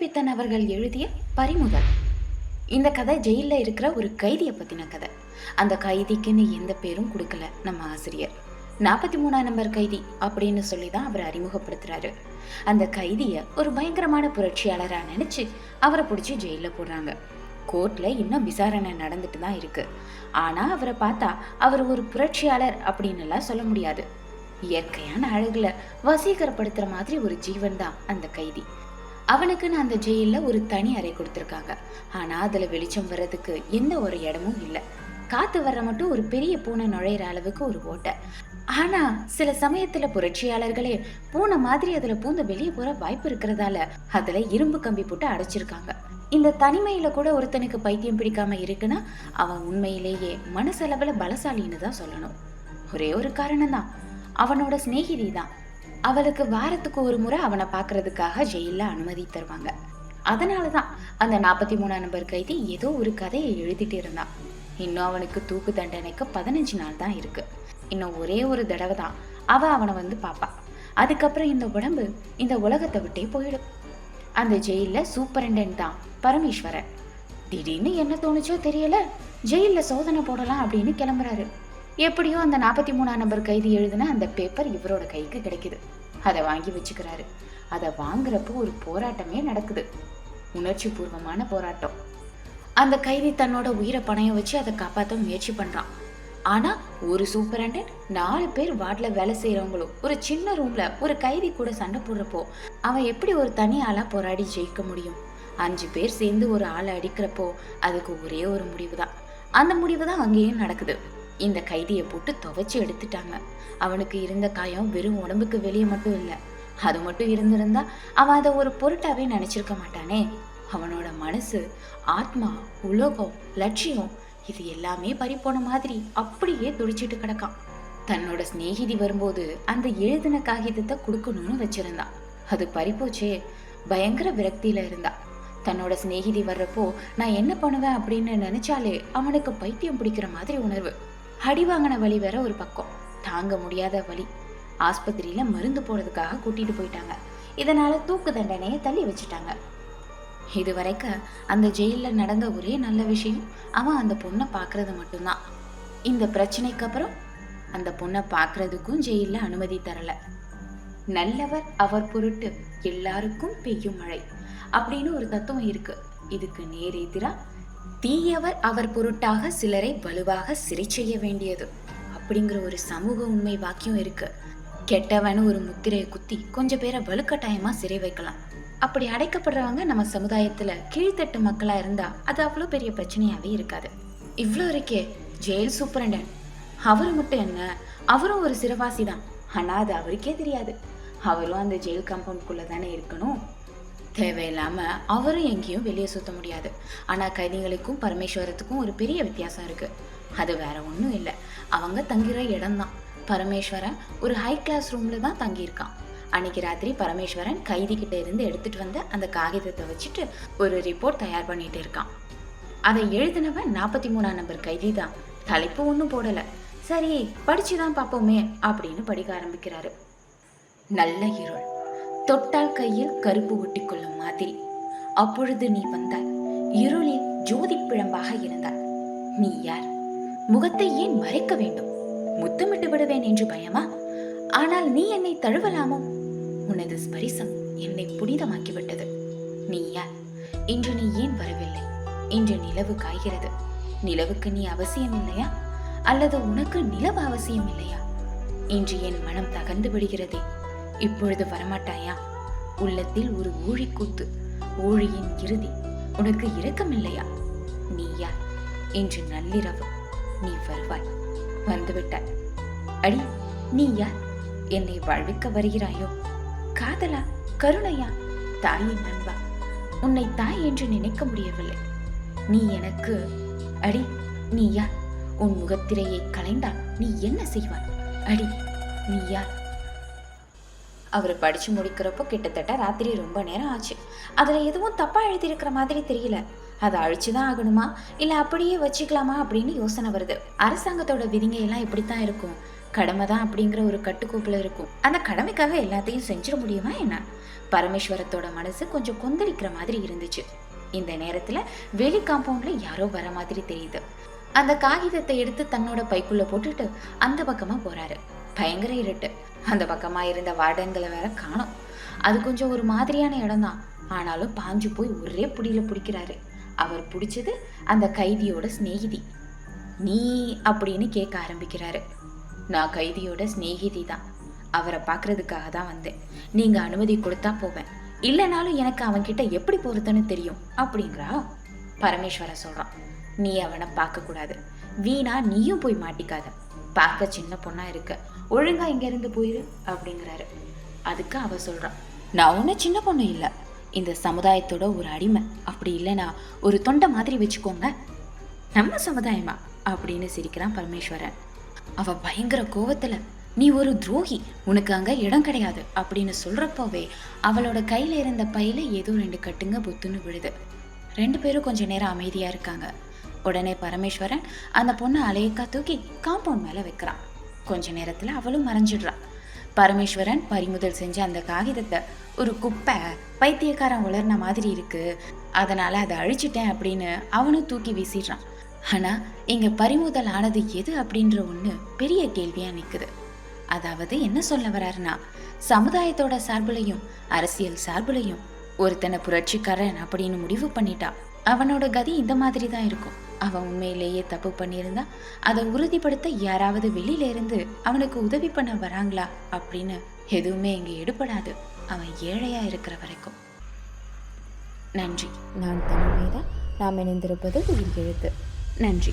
பித்தன் அவர்கள் எழுதிய பறிமுதல். இந்த கதை ஜெயிலில் இருக்கிற ஒரு கைதியை பற்றின கதை. அந்த கைதிக்குன்னு எந்த பேரும் கொடுக்கல நம்ம ஆசிரியர். நாற்பத்தி மூணாம் நம்பர் கைதி அப்படின்னு சொல்லி தான் அவர் அறிமுகப்படுத்துறாரு. அந்த கைதியை ஒரு பயங்கரமான புரட்சியாளராக நினச்சி அவரை பிடிச்சி ஜெயிலில் போடுறாங்க. கோர்ட்டில் இன்னும் விசாரணை நடந்துட்டு தான் இருக்கு. ஆனால் அவரை பார்த்தா அவர் ஒரு புரட்சியாளர் அப்படின்னுலாம் சொல்ல முடியாது. இயற்கையான அழகுல வசீகரப்படுத்துற மாதிரி ஒரு ஜீவன் தான் அந்த கைதி. அவனுக்குன்னு அந்த ஜெயிலில் ஒரு தனி அறை கொடுத்துருக்காங்க. ஆனால் அதில் வெளிச்சம் வர்றதுக்கு எந்த ஒரு இடமும் இல்லை. காற்று வர்ற மட்டும் ஒரு பெரிய பூனை நுழையிற அளவுக்கு ஒரு ஓட்டை. ஆனால் சில சமயத்தில் புரட்சியாளர்களே பூனை மாதிரி அதில் பூந்து வெளியே போகிற வாய்ப்பு இருக்கிறதால அதில் இரும்பு கம்பி போட்டு அடைச்சிருக்காங்க. இந்த தனிமையில கூட ஒருத்தனுக்கு பைத்தியம் பிடிக்காம இருக்குன்னா அவன் உண்மையிலேயே மனசளவில் பலசாலின்னு தான் சொல்லணும். ஒரே ஒரு காரணம் தான் அவனோட சிநேகிதி தான் அவளுக்கு வாரத்துக்கு ஒரு முறை அவனை பார்க்கறதுக்காக ஜெயிலில் அனுமதி தருவாங்க. அதனால தான் அந்த நாற்பத்தி மூணாம் நம்பர் கைதி ஏதோ ஒரு கதையை எழுதிட்டு இருந்தான் இன்னும் அவனுக்கு தூக்கு தண்டனைக்கு பதினஞ்சு நாள் தான் இருக்கு. இன்னும் ஒரே ஒரு தடவை தான் அவள் அவனை வந்து பார்ப்பான் அதுக்கப்புறம் இந்த உடம்பு இந்த உலகத்தை விட்டே போயிடும். அந்த ஜெயிலில் சூப்பரண்டன்ட் தான் பரமேஸ்வரன். திடீர்னு என்ன தோணுச்சோ தெரியல ஜெயிலில் சோதனை போடலாம் அப்படின்னு கிளம்புறாரு. எப்படியோ அந்த நாற்பத்தி மூணாம் நம்பர் கைதி எழுதின அந்த பேப்பர் இவரோட கைக்கு கிடைக்குது. அதை வாங்கி வச்சுக்கிறாரு. அதை வாங்குறப்போ ஒரு போராட்டமே நடக்குது. உணர்ச்சி பூர்வமான போராட்டம். அந்த கைதி தன்னோட உயிரை பணையம் வச்சு அதை காப்பாற்ற முயற்சி பண்றான். ஆனா ஒரு சூப்பரண்டன்ட் நாலு பேர் வார்டில் வேலை செய்யறவங்களும் ஒரு சின்ன ரூம்ல ஒரு கைதி கூட சண்டை போடுறப்போ அவன் எப்படி ஒரு தனி ஆளா போராடி ஜெயிக்க முடியும்? அஞ்சு பேர் சேர்ந்து ஒரு ஆளை அடிக்கிறப்போ அதுக்கு ஒரே ஒரு முடிவு தான் அந்த முடிவு தான் அங்கேயும் நடக்குது. இந்த கைதியை போட்டு துவைச்சி எடுத்துட்டாங்க. அவனுக்கு இருந்த காயம் வெறும் உடம்புக்கு வெளியே மட்டும் இல்லை. அது மட்டும் இருந்திருந்தா அவன் அதை ஒரு பொருட்டாவே நினைச்சிருக்க மாட்டானே. அவனோட மனசு ஆத்மா உலோகம் லட்சியம் இது எல்லாமே பறிப்போன மாதிரி அப்படியே துடிச்சிட்டு கிடக்கான். தன்னோட சிநேகிதி வரும்போது அந்த எழுதின காகிதத்தை கொடுக்கணும்னு வச்சிருந்தான். அது பறிப்போச்சே. பயங்கர விரக்தியில இருந்தா. தன்னோட சிநேகிதி வர்றப்போ நான் என்ன பண்ணுவேன்? அப்படின்னு நினைச்சாலே அவனுக்கு பைத்தியம் பிடிக்கிற மாதிரி உணர்வு. அடி வாங்கின வழி வேற ஒரு பக்கம். தாங்க முடியாத வழி ஆஸ்பத்திரியில மருந்து போடுறதுக்காக கூட்டிட்டு போயிட்டாங்க. இதனால தூக்கு தண்டனையை தள்ளி வச்சுட்டாங்க. இது வரைக்கும் அந்த ஜெயிலில் நடந்த ஒரே நல்ல விஷயம் அவன் அந்த பொண்ணை பார்க்கறது மட்டும்தான். இந்த பிரச்சனைக்கு அப்புறம் அந்த பொண்ணை பார்க்கறதுக்கும் ஜெயிலில் அனுமதி தரல. நல்லவர் அவர் பொருட்டு எல்லாருக்கும் பெய்யும் மழை அப்படின்னு ஒரு தத்துவம் இருக்கு. இதுக்கு நேர் எதிராக தீயவர் அவர் பொருட்டாக சிலரை வலுவாக சிறை செய்ய வேண்டியது. அப்படிங்கிற ஒரு சமூக உண்மை வாக்கியம் இருக்கு. கெட்டவன் ஒரு முத்திரையை குத்தி கொஞ்சம் பேரை வலுக்கட்டாயமா சிறை வைக்கலாம். அப்படி அடைக்கப்படுறவங்க நம்ம சமுதாயத்துல கீழ்த்தட்டு மக்களா இருந்தா அது அவ்வளோ பெரிய பிரச்சனையாவே இருக்காது. இவ்வளோ இருக்கே ஜெயில் சூப்பரண்டன். அவரு மட்டும் என்ன? அவரும் ஒரு சிறவாசி தான். ஆனா அது அவருக்கே தெரியாது. அவரும் அந்த ஜெயில் காம்பவுண்ட்குள்ள தானே இருக்கணும்? தேவையில்லாமல் அவரும் எங்கேயும் வெளியே சுற்ற முடியாது. ஆனால் கைதிகளுக்கும் பரமேஸ்வரத்துக்கும் ஒரு பெரிய வித்தியாசம் இருக்குது அது வேற ஒன்றும் இல்லை. அவங்க தங்குற இடம்தான். பரமேஸ்வரன் ஒரு ஹை கிளாஸ் ரூமில் தான் தங்கியிருக்கான். அன்னைக்கு ராத்திரி பரமேஸ்வரன் கைதி இருந்து எடுத்துட்டு வந்த அந்த காகிதத்தை வச்சுட்டு ஒரு ரிப்போர்ட் தயார் பண்ணிட்டு இருக்கான். அதை எழுதினவன் நாற்பத்தி மூணாம் நம்பர் கைதி தான். தலைப்பு ஒன்றும் போடலை. சரி படிச்சு தான் பார்ப்போமே அப்படின்னு படிக்க ஆரம்பிக்கிறாரு. நல்ல இருள். தொட்டால் கையில் கருப்பு ஒட்டிக்கொள்ளும் மாதிரி. அப்பொழுது நீ வந்தாய். இருளில் ஜோதி பிழம்பாக இருந்தாய். நீ யார்? முகத்தை ஏன் மறைக்க வேண்டும்? முத்தமிட்டு விடுவேன் என்று பயமா? ஆனால் நீ என்னை தழுவலாமோ? உனது ஸ்பரிசம் என்னை புனிதமாக்கிவிட்டது. நீ யார்? இன்று நீ ஏன் வரவில்லை? இன்று நிலவு காய்கிறது. நிலவுக்கு நீ அவசியம் இல்லையா? அல்லது உனக்கு நிலவு அவசியம் இல்லையா? இன்று என் மனம் தகர்ந்து விடுகிறதே. இப்பொழுது வரமாட்டாயா? உள்ளத்தில் ஒரு ஊழிக்கூத்து ஊழியின் இறுதி. உனக்கு இரக்கமில்லையா? நீ யார்? இன்று நள்ளிரவு நீ வருவாய். வந்துவிட்டாய். அடி நீ யார்? என்னை வாழ்விக்க வருகிறாயோ? காதலா? கருணையா? தாயின் நண்பா? உன்னை தாய் என்று நினைக்க முடியவில்லை. நீ எனக்கு அடி நீ யார்? உன் முகத்திரையை கலைந்தால் நீ என்ன செய்வாய்? அடி நீ யார்? அவர் படித்து முடிக்கிறப்போ கிட்டத்தட்ட ராத்திரி ரொம்ப நேரம் ஆச்சு. அதில் எதுவும் தப்பாக எழுதியிருக்கிற மாதிரி தெரியல. அதை அழிச்சு தான் ஆகணுமா? இல்லை அப்படியே வச்சுக்கலாமா அப்படின்னு யோசனை வருது. அரசாங்கத்தோட விதிங்க எல்லாம் இப்படித்தான் இருக்கும். கடமை தான் அப்படிங்கிற ஒரு கட்டுக்கோப்பில் இருக்கும். அந்த கடமைக்காக எல்லாத்தையும் செஞ்சிட முடியுமா என்ன? பரமேஸ்வரத்தோட மனசு கொஞ்சம் கொந்தளிக்கிற மாதிரி இருந்துச்சு. இந்த நேரத்தில் வெளி காம்பவுண்டில் யாரோ வர மாதிரி தெரியுது. அந்த காகிதத்தை எடுத்து தன்னோட பைக்குள்ளே போட்டுட்டு அந்த பக்கமாக போகிறாரு பயங்கர இருட்டு. அந்த பக்கமாக இருந்த வார்டன்களை வேற காணும். அது கொஞ்சம் ஒரு மாதிரியான இடம் தான். ஆனாலும் பாஞ்சு போய் ஒரே பிடியில் பிடிக்கிறாரு. அவர் பிடிச்சது அந்த கைதியோட சிநேகிதி. நீ அப்படின்னு கேட்க ஆரம்பிக்கிறாரு. நான் கைதியோட சிநேகிதி தான். அவரை பார்க்கறதுக்காக தான் வந்தேன். நீங்கள் அனுமதி கொடுத்தா போவேன். இல்லைனாலும் எனக்கு அவன்கிட்ட எப்படி போகிறதுன்னு தெரியும் அப்படிங்கிறா பரமேஸ்வர சொல்கிறான் நீ அவனை பார்க்கக்கூடாது. வீணா நீயும் போய் மாட்டிக்காத. பார்க்க சின்ன பொண்ணாக இருக்க. ஒழுங்கா இங்க இருந்து போயிரு அப்படிங்கிறாரு. அதுக்கு அவ சொல்றான் நான் ஒன்றும் சின்ன பொண்ணு இல்லை. இந்த சமுதாயத்தோட ஒரு அடிமை. அப்படி இல்லைனா ஒரு தொண்டை மாதிரி வச்சுக்கோங்க. நம்ம சமுதாயமா? அப்படின்னு சிரிக்கிறான் பரமேஸ்வரன். அவ பயங்கர கோவத்துல நீ ஒரு துரோகி. உனக்கு அங்க இடம் கிடையாது. அப்படின்னு சொல்கிறப்போவே அவளோட கையில இருந்த பையில ஏதோ ரெண்டு கட்டுங்க புத்துன்னு விழுது. ரெண்டு பேரும் கொஞ்ச நேரம் அமைதியா இருக்காங்க. உடனே பரமேஸ்வரன் அந்த பொண்ணை அலையக்கா தூக்கி காம்பவுண்ட் மேல வைக்கிறான். கொஞ்ச நேரத்தில் அவளும் மறைஞ்சிடுறா. பரமேஸ்வரன் பறிமுதல் செஞ்ச அந்த காகிதத்தை ஒரு குப்பை பைத்தியக்காரன் உலர்ன மாதிரி இருக்கு அதனால அதை அழிச்சிட்டேன் அப்படின்னு அவனும் தூக்கி வீசிடுறான். ஆனால் இங்கே பறிமுதல் ஆனது எது அப்படின்ற ஒன்று பெரிய கேள்வியாக நிற்குது அதாவது என்ன சொல்ல வர்றாருன்னா சமுதாயத்தோட சார்புலையும் அரசியல் சார்புலையும் ஒருத்தனை புரட்சிக்காரன் அப்படின்னு முடிவு பண்ணிட்டா அவனோட கதி இந்த மாதிரி தான் இருக்கும். அவன் உண்மையிலேயே தப்பு பண்ணியிருந்தா அதை உறுதிப்படுத்த யாராவது வெளியில இருந்து அவனுக்கு உதவி பண்ண வராங்களா அப்படின்னு எதுவுமே இங்கே எடுபடாது. அவன் ஏழையா இருக்கிற வரைக்கும். நன்றி. நான் தமிழ் மேதா. நாம் இணைந்திருப்பது உயிர் எழுத்து. நன்றி.